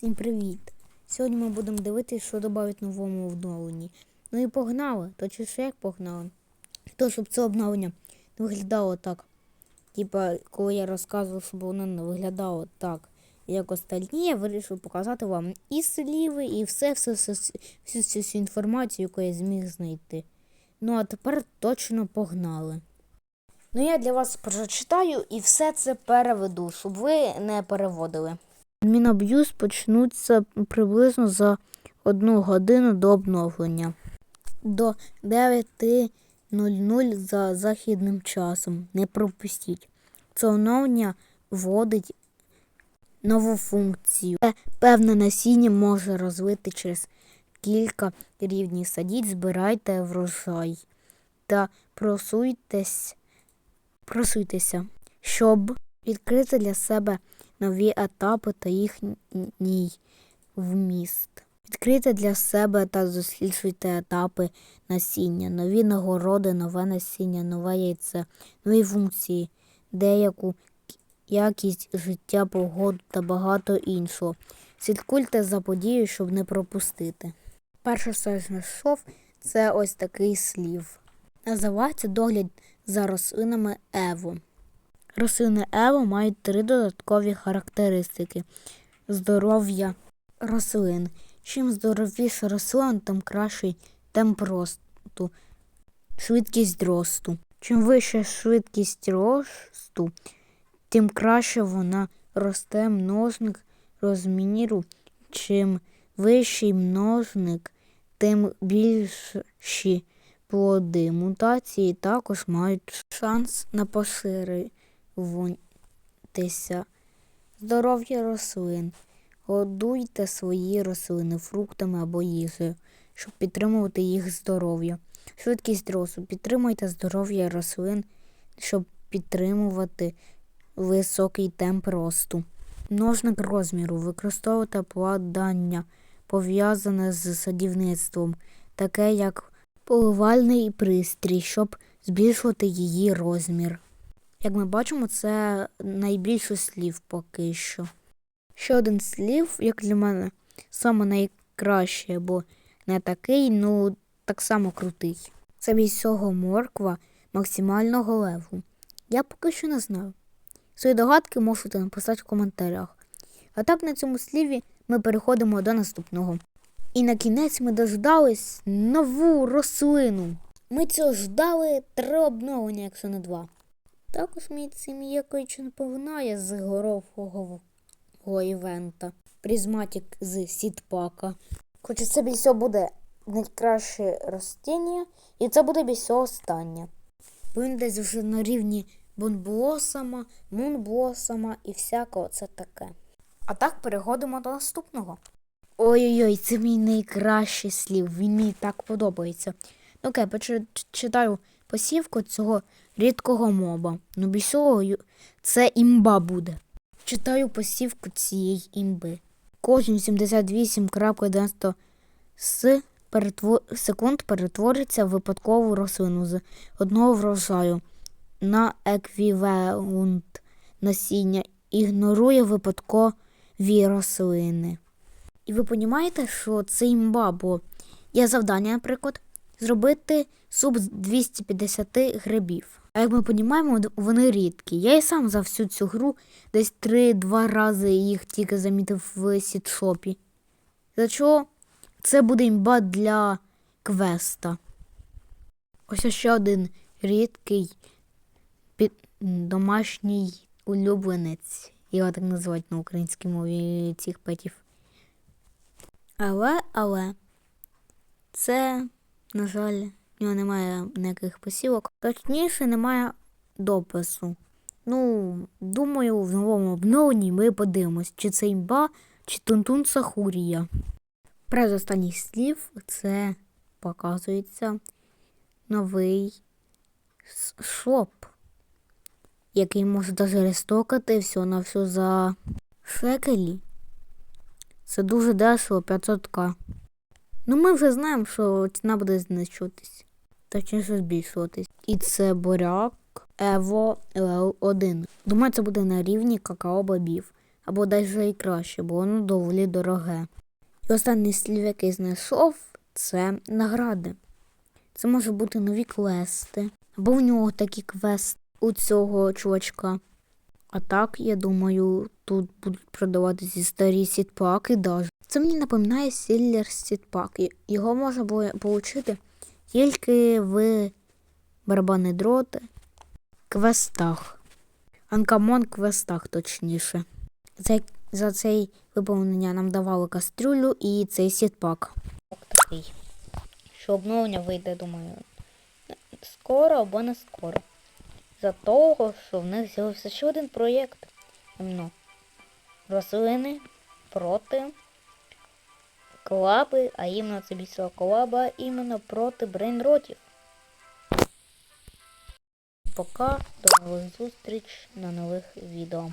Всім привіт! Сьогодні ми будемо дивитися, що додають новому обновленні. Ну і погнали, точніше як погнали. То, щоб це обновлення не виглядало так. Типа, коли я розказував, щоб воно не виглядало так, як остальні, я вирішив показати вам і сліви, і все, все, все, все всю всю інформацію, яку я зміг знайти. Ну а тепер точно погнали. Ну я для вас прочитаю і все це переведу, щоб ви не переводили. Мінаб'юз почнуться приблизно за одну годину до обновлення. До 9.00 за західним часом. Не пропустіть. Це оновлення вводить нову функцію. Певне насіння може розвити через кілька рівнів. Садіть, збирайте врожай та просуйтесь, просуйтеся, щоб відкрити для себе нові етапи та їхній вміст. Відкрийте для себе та досліджуйте етапи насіння, нові нагороди, нове насіння, нове яйце, нові функції, деяку якість життя, погоду та багато іншого. Слідкуйте за подією, щоб не пропустити. Перше, що я знайшов, це ось такий слів. Називається догляд за рослинами Ево. Рослини Ево мають три додаткові характеристики здоров'я рослин. Чим здоровіша рослина, тим кращий темп росту, швидкість росту. Чим вища швидкість росту, тим краще вона росте множник розміру. Чим вищий множник, тим більші плоди. Мутації також мають шанс на поширення Воньтеся. Здоров'я рослин. Годуйте свої рослини фруктами або їжею, щоб підтримувати їх здоров'я. Швидкість росту. Підтримуйте здоров'я рослин, щоб підтримувати високий темп росту. Множник розміру. Використовуйте обладнання, пов'язане з садівництвом, таке як поливальний пристрій, щоб збільшувати її розмір. Як ми бачимо, це найбільше слів поки що. Ще один слів, як для мене, саме найкращий, бо не такий, ну так само крутий. Це від цього морква максимального леву. Я поки що не знаю. Свої догадки можете написати в коментарях. А так на цьому сліві ми переходимо до наступного. І на кінець ми дождались нову рослину. Ми цього ждали три обновлення, якщо не два. Також мій сім'я чи не повинає з горового івента. Призматик з сітпака. Хоча це більш буде найкраще ростіння, і це буде більш останнє. Він десь вже на рівні бонблосама, мунблосама і всякого це таке. А так переходимо до наступного. Ой-ой-ой, це мій найкращий слів, він мені так подобається. Ну окей, почитаю посівку цього рідкого моба. Ну без це імба буде. Читаю посівку цієї імби. Кожен 78.90 з перетвор... секунд перетвориться в випадкову рослину з одного врожаю на еквівалент насіння, ігнорує випадкові рослини. І ви розумієте, що це імба, бо є завдання, наприклад, зробити суп з 250 грибів. А як ми розуміємо, вони рідкі. Я і сам за всю цю гру десь 3-2 рази їх тільки замітив в сітшопі. За чого це буде імба для квеста. Ось ще один рідкий під... домашній улюбленець. Його так називають на українській мові цих петів. Але, але, це, на жаль, в нього немає ніяких посілок. Точніше, немає допису. Ну, думаю, в новому обновленні ми подивимось, чи це імба, чи тунтун Сахурія. През останніх слів це показується новий шоп, який може даже рестокати все на все за шекелі. Це дуже дешево 500к. Ну ми вже знаємо, що ціна буде знищуватись. Точніше збільшуватись. І це буряк Evo L1. Думаю, це буде на рівні какао бобів. або навіть і краще, бо воно доволі дороге. І останній слів, який знайшов, це награди. Це може бути нові квести, або в нього такі квести у цього чувачка. А так, я думаю, тут будуть продаватися старі сітпаки даже. Це мені напоминає Сіллер сітпак. Його можна отримати тільки в барабани дроти квестах. Анкамон квестах, точніше. За, за цей виповнення нам давали кастрюлю і цей сітпак. Такий. Що обновлення вийде, думаю, скоро або не скоро. За того, що в них з'явився ще один проєкт. Іменно рослини проти колаби, а іменно це бісила колаба іменно проти брейнротів. Пока, до нових зустріч на нових відео.